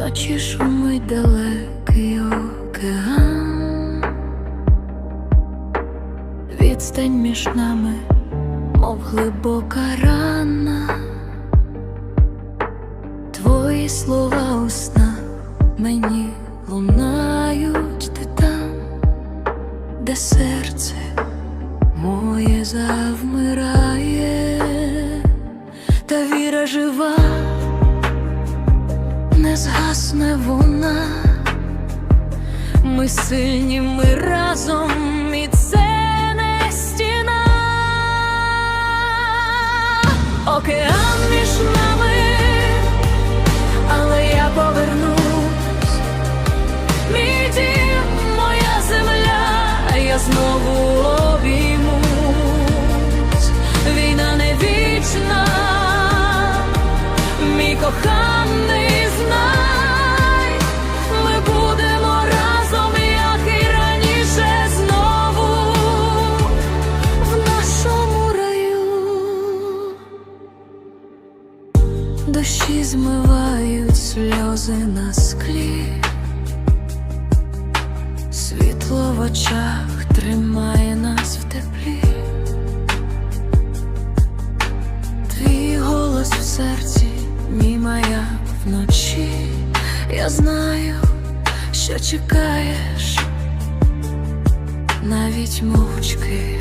Тихі шумить далекий океан, відстань між нами, мов глибока рана. Твої слова у снах мені лунають ти там, де серце моє завмирає, та віра жива, не згасне вона. Ми сильні, ми разом, і це не стіна. Океан між нами, але я повернусь. Мій дім, моя земля, я знову Дощі змивають сльози на склі, світло в очах тримає нас в теплі, твій голос в серці, мій маяк вночі. Я знаю, що чекаєш навіть мовчки.